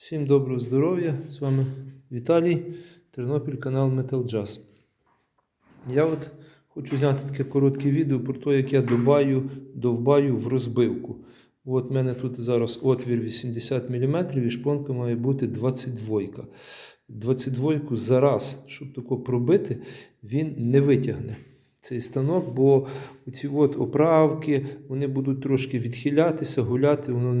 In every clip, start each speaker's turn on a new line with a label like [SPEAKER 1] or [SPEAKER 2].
[SPEAKER 1] Всім доброго здоров'я! З вами Віталій, Тернопіль, канал Metal Jazz. Я от хочу зняти таке коротке відео про те, як я добаю, довбаю в розбивку. От в мене тут зараз отвір 80 мм і шпонка має бути 22. 22 зараз, щоб тако пробити, він не витягне цей станок, бо ці от оправки вони будуть трошки відхилятися, гуляти, воно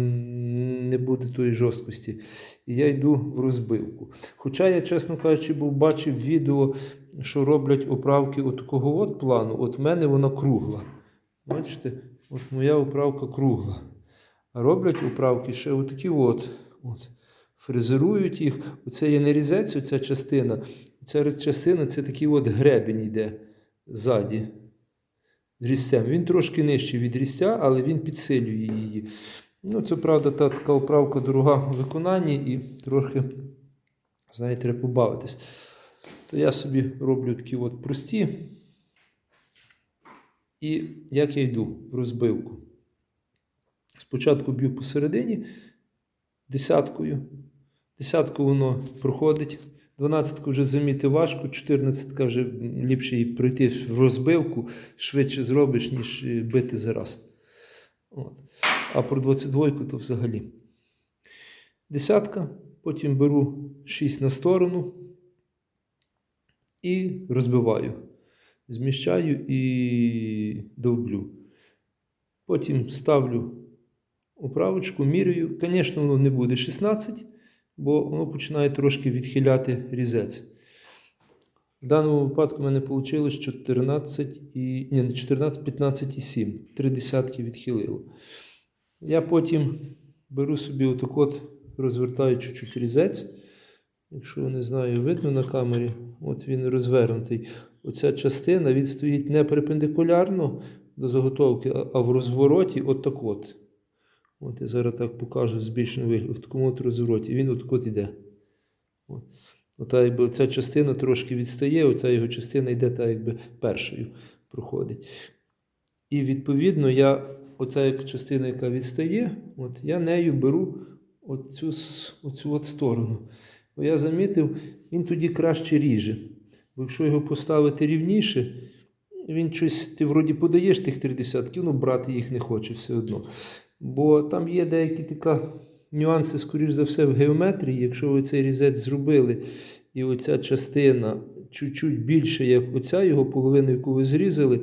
[SPEAKER 1] не буде тої жорсткості. І я йду в розбивку. Хоча я, чесно кажучи, був бачив відео, що роблять оправки от такого от плану. От в мене вона кругла. Бачите, от моя оправка кругла. А роблять оправки ще отакі от. от. Фрезерують їх. Оце є не різець, оця частина. Ця частина це такий от гребінь йде ззаді. Різцем. Він трошки нижчий від різця, але він підсилює її. Ну, це правда, та така оправка дорога в виконанні і трохи, знаєте, треба побавитись. То я собі роблю такі от прості. І як я йду в розбивку. Спочатку б'ю посередині десяткою. Десятку воно проходить. Дванадцятку вже заміти важко, 14 вже ліпше її пройти в розбивку, швидше зробиш, ніж бити зараз. От. А про 22 то взагалі. Десятка, потім беру 6 на сторону і розбиваю. Зміщаю і довблю. Потім ставлю управочку, міряю. Звісно, воно не буде 16, бо воно починає трошки відхиляти різець. В даному випадку в мене вийшло 14 і. Ні, не 14, 15 і 7. Три десятки відхилило. Я потім беру собі отак от, розвертаю чуть-чуть різець. Якщо не знаю, видно на камері, от він розвернутий. Оця частина він стоїть не перпендикулярно до заготовки, а в розвороті от так от. От я зараз так покажу збільшений вигляд. В такому от розвороті. Він от от іде. От. Ота, якби, ця частина трошки відстає, оця його частина йде так, якби першою проходить. І відповідно я, оця як частина, яка відстає, от, я нею беру оцю, оцю от сторону. Бо я замітив, він тоді краще ріже. Бо якщо його поставити рівніше, він щось, ти вроді подаєш тих три десятки, ну брати їх не хоче все одно. Бо там є деякі така нюанси, скоріш за все, в геометрії. Якщо ви цей різець зробили, і оця частина чуть-чуть більше, як оця його половина, яку ви зрізали,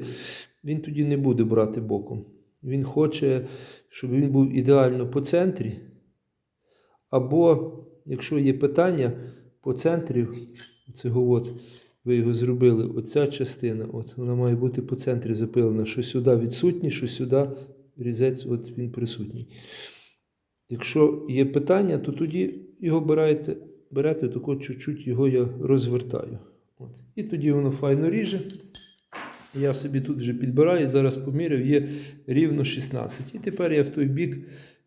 [SPEAKER 1] він тоді не буде брати боком. Він хоче, щоб він був ідеально по центрі. Або, якщо є питання, по центрі, цього от, ви його зробили, оця частина, от, вона має бути по центрі запилена, що сюди відсутній, що сюди різець от він присутній. Якщо є питання, то тоді його берете, берете тако чуть-чуть його я розвертаю. От. І тоді воно файно ріже. Я собі тут вже підбираю, зараз поміряв, є рівно 16. І тепер я в той бік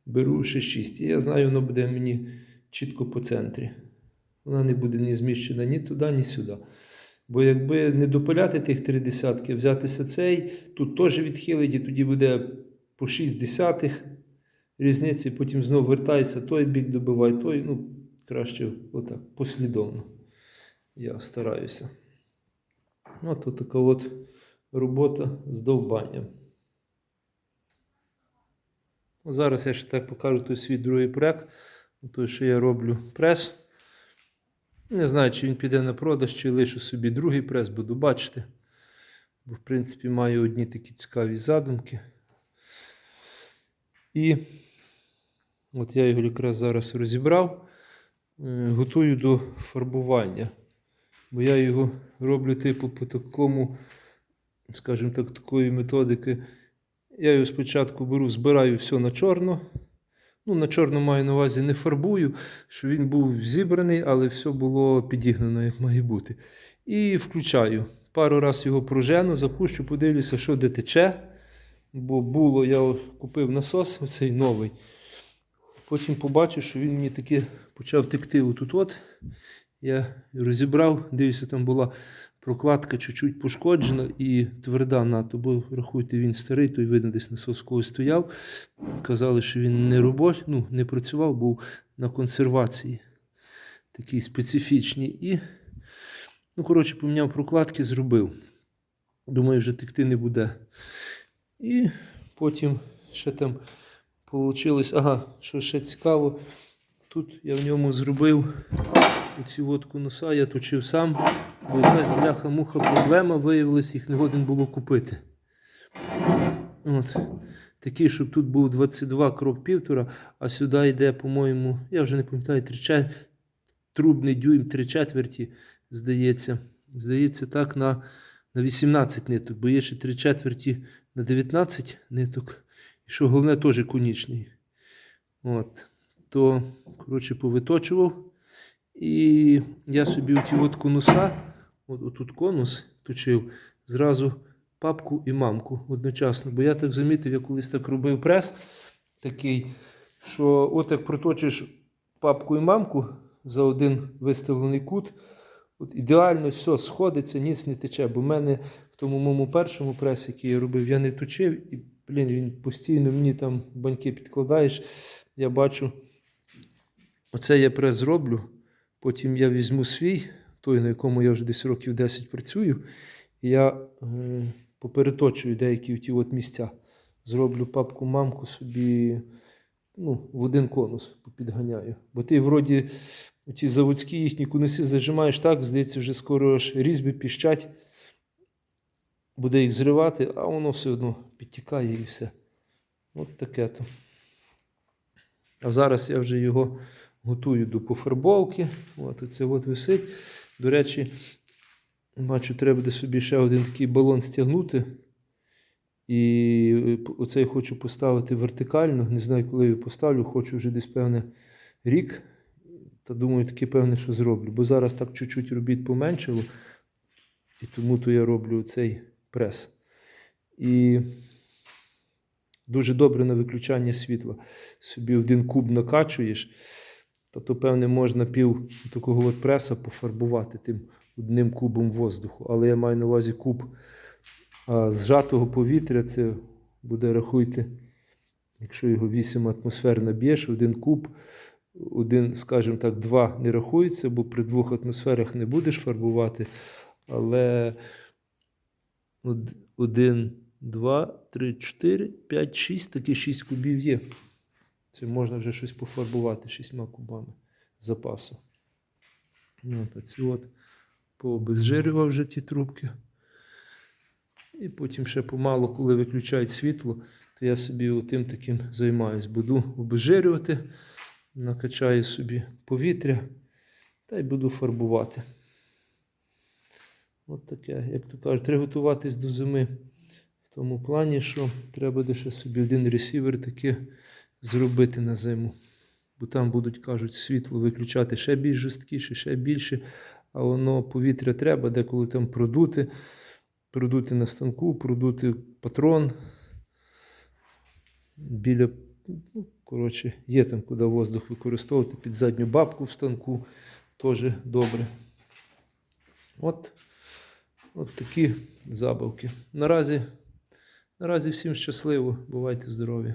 [SPEAKER 1] беру ще 6. І я знаю, воно буде мені чітко по центрі. Вона не буде ні зміщена ні туди, ні сюди. Бо якби не допиляти тих три десятки, взятися цей, тут теж відхилить, і тоді буде по 6 десятих різниці, потім знову вертайся, той бік добивай, той, ну, краще отак, послідовно. Я стараюся. От от така от робота з довбанням. Зараз я ще так покажу той свій другий проект. Той, що я роблю прес. Не знаю, чи він піде на продаж, чи лишу собі другий прес, буду бачити. Бо, в принципі, маю одні такі цікаві задумки. І от я його якраз зараз розібрав, е, готую до фарбування. Бо я його роблю, типу, по такому, скажімо так, такої методики. Я його спочатку беру, збираю все на чорно. Ну, на чорно маю на увазі не фарбую, щоб він був зібраний, але все було підігнано, як має бути. І включаю. Пару разів його пружену, запущу, подивлюся, що де тече. Бо було, я купив насос, оцей новий. Потім побачив, що він мені таки почав текти отут от. Я розібрав, дивлюся, там була прокладка чуть-чуть пошкоджена і тверда надто, бо рахуйте, він старий, той видно десь насос когось стояв. Казали, що він не робочий, ну, не працював, був на консервації. Такі специфічні. І, ну, коротше, поміняв прокладки, зробив. Думаю, вже текти не буде. І потім ще там вийшло. Ага, що ще цікаво. Тут я в ньому зробив оцю от конуса, я точив сам, бо якась бляха-муха проблема виявилась, їх не годен було купити. От. Такий, щоб тут був 22 крок півтора, а сюди йде, по-моєму, я вже не пам'ятаю, три трубний дюйм, три четверті, здається. Здається, так, на, на 18 ниток, бо є ще три четверті на 19 ниток. І що головне, теж конічний. От. То, коротше, повиточував. І я собі оті от конуса, от, отут конус точив, зразу папку і мамку одночасно. Бо я так замітив, я колись так робив прес такий, що от як проточиш папку і мамку за один виставлений кут, от ідеально все сходиться, ніц не тече. Бо в мене в тому моєму першому пресі, який я робив, я не точив, і блін, він постійно мені там баньки підкладаєш. Я бачу, оце я прес зроблю. Потім я візьму свій, той, на якому я вже десь років 10 працюю, і я е, попереточую деякі ті от місця. Зроблю папку мамку собі ну, в один конус підганяю. Бо ти вроді ті заводські їхні конуси зажимаєш так, здається, вже скоро аж різьби піщать, буде їх зривати, а воно все одно підтікає і все. От таке то. А зараз я вже його готую до пофарбовки. От оце от висить. До речі, бачу, треба собі ще один такий балон стягнути. І оцей хочу поставити вертикально. Не знаю, коли його поставлю, хочу вже десь певне рік. Та думаю, таки певне, що зроблю. Бо зараз так чуть-чуть робіт поменшило. І тому то я роблю цей прес. І дуже добре на виключання світла. Собі один куб накачуєш, та то, певне, можна пів такого от преса пофарбувати тим одним кубом воздуху. Але я маю на увазі куб а, зжатого повітря, це буде, рахуйте, якщо його 8 атмосфер наб'єш, один куб, один, скажімо так, два не рахується, бо при двох атмосферах не будеш фарбувати. Але один, два, три, чотири, п'ять, шість, такі шість кубів є. Це можна вже щось пофарбувати шістьма кубами запасу. Ну, От, оці от пообезжирював вже ті трубки. І потім ще помалу, коли виключають світло, то я собі тим таким займаюсь. Буду обезжирювати, накачаю собі повітря та й буду фарбувати. От таке, як то кажуть, треба готуватись до зими в тому плані, що треба буде ще собі один ресівер таки зробити на зиму. Бо там будуть, кажуть, світло виключати ще більш жорсткіше, ще більше, а воно повітря треба, деколи там продути, продути на станку, продути патрон. Біля, ну, коротше, є там, куди воздух використовувати під задню бабку в станку, теж добре. От, от такі забавки. Наразі, наразі всім щасливо, бувайте здорові.